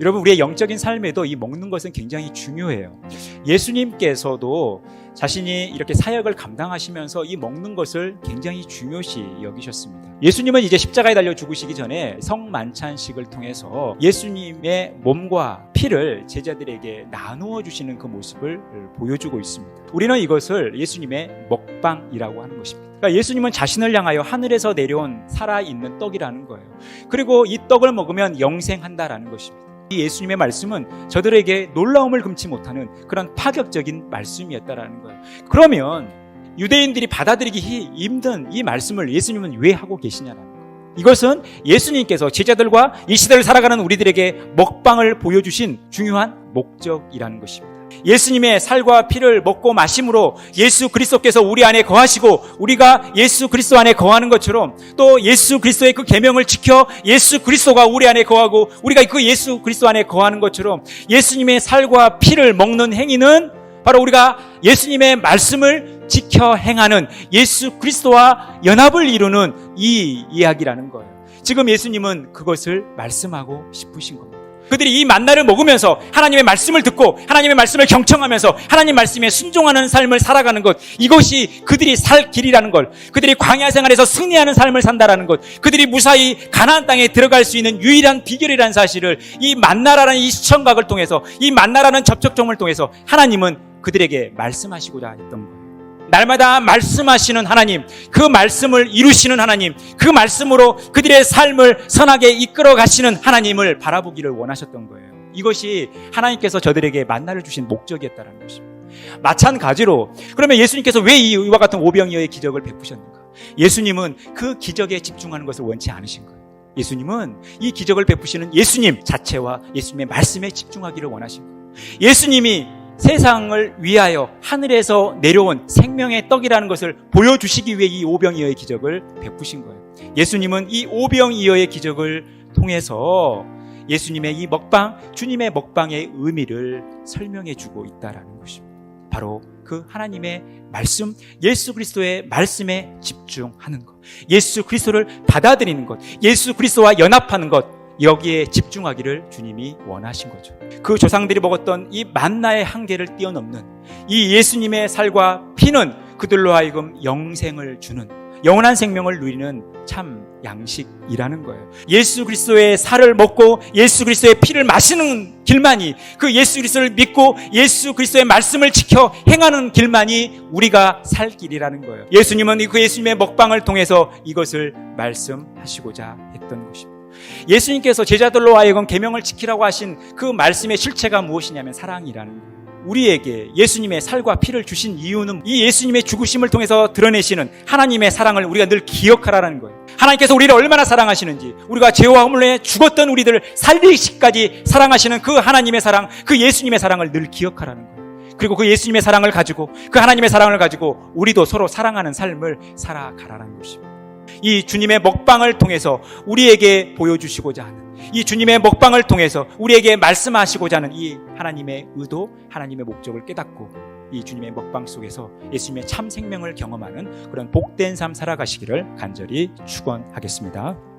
여러분 우리의 영적인 삶에도 이 먹는 것은 굉장히 중요해요. 예수님께서도 자신이 이렇게 사역을 감당하시면서 이 먹는 것을 굉장히 중요시 여기셨습니다. 예수님은 이제 십자가에 달려 죽으시기 전에 성만찬식을 통해서 예수님의 몸과 피를 제자들에게 나누어 주시는 그 모습을 보여주고 있습니다. 우리는 이것을 예수님의 먹방이라고 하는 것입니다. 그러니까 예수님은 자신을 향하여 하늘에서 내려온 살아있는 떡이라는 거예요. 그리고 이 떡을 먹으면 영생한다라는 것입니다. 이 예수님의 말씀은 저들에게 놀라움을 금치 못하는 그런 파격적인 말씀이었다라는 거예요. 그러면 유대인들이 받아들이기 힘든 이 말씀을 예수님은 왜 하고 계시냐라는 거예요. 이것은 예수님께서 제자들과 이 시대를 살아가는 우리들에게 먹방을 보여주신 중요한 목적이라는 것입니다. 예수님의 살과 피를 먹고 마심으로 예수 그리스도께서 우리 안에 거하시고 우리가 예수 그리스도 안에 거하는 것처럼 또 예수 그리스도의 그 계명을 지켜 예수 그리스도가 우리 안에 거하고 우리가 그 예수 그리스도 안에 거하는 것처럼 예수님의 살과 피를 먹는 행위는 바로 우리가 예수님의 말씀을 지켜 행하는 예수 그리스도와 연합을 이루는 이 이야기라는 거예요. 지금 예수님은 그것을 말씀하고 싶으신 겁니다. 그들이 이 만나를 먹으면서 하나님의 말씀을 듣고 하나님의 말씀을 경청하면서 하나님 말씀에 순종하는 삶을 살아가는 것 이것이 그들이 살 길이라는 걸 그들이 광야 생활에서 승리하는 삶을 산다라는 것 그들이 무사히 가나안 땅에 들어갈 수 있는 유일한 비결이라는 사실을 이 만나라는 이 시청각을 통해서 이 만나라는 접촉점을 통해서 하나님은 그들에게 말씀하시고자 했던 거예요. 날마다 말씀하시는 하나님, 그 말씀을 이루시는 하나님, 그 말씀으로 그들의 삶을 선하게 이끌어 가시는 하나님을 바라보기를 원하셨던 거예요. 이것이 하나님께서 저들에게 만나를 주신 목적이었다는 것입니다. 마찬가지로 그러면 예수님께서 왜 이와 같은 오병이어의 기적을 베푸셨는가? 예수님은 그 기적에 집중하는 것을 원치 않으신 거예요. 예수님은 이 기적을 베푸시는 예수님 자체와 예수님의 말씀에 집중하기를 원하신 거예요. 예수님이 세상을 위하여 하늘에서 내려온 생명의 떡이라는 것을 보여주시기 위해 이 오병이어의 기적을 베푸신 거예요. 예수님은 이 오병이어의 기적을 통해서 예수님의 이 먹방, 주님의 먹방의 의미를 설명해 주고 있다라는 것입니다. 바로 그 하나님의 말씀, 예수 그리스도의 말씀에 집중하는 것, 예수 그리스도를 받아들이는 것, 예수 그리스도와 연합하는 것, 여기에 집중하기를 주님이 원하신 거죠. 그 조상들이 먹었던 이 만나의 한계를 뛰어넘는 이 예수님의 살과 피는 그들로 하여금 영생을 주는 영원한 생명을 누리는 참 양식이라는 거예요. 예수 그리스도의 살을 먹고 예수 그리스도의 피를 마시는 길만이 그 예수 그리스도를 믿고 예수 그리스도의 말씀을 지켜 행하는 길만이 우리가 살 길이라는 거예요. 예수님은 그 예수님의 먹방을 통해서 이것을 말씀하시고자 했던 것입니다. 예수님께서 제자들로 하여금 계명을 지키라고 하신 그 말씀의 실체가 무엇이냐면 사랑이라는. 우리에게 예수님의 살과 피를 주신 이유는 이 예수님의 죽으심을 통해서 드러내시는 하나님의 사랑을 우리가 늘 기억하라는 거예요. 하나님께서 우리를 얼마나 사랑하시는지, 우리가 죄와 허물에 죽었던 우리들을 살리시까지 사랑하시는 그 하나님의 사랑, 그 예수님의 사랑을 늘 기억하라는 거예요. 그리고 그 예수님의 사랑을 가지고, 그 하나님의 사랑을 가지고 우리도 서로 사랑하는 삶을 살아가라는 것입니다. 이 주님의 먹방을 통해서 우리에게 보여주시고자 하는 이 주님의 먹방을 통해서 우리에게 말씀하시고자 하는 이 하나님의 의도, 하나님의 목적을 깨닫고 이 주님의 먹방 속에서 예수님의 참 생명을 경험하는 그런 복된 삶 살아가시기를 간절히 축원하겠습니다.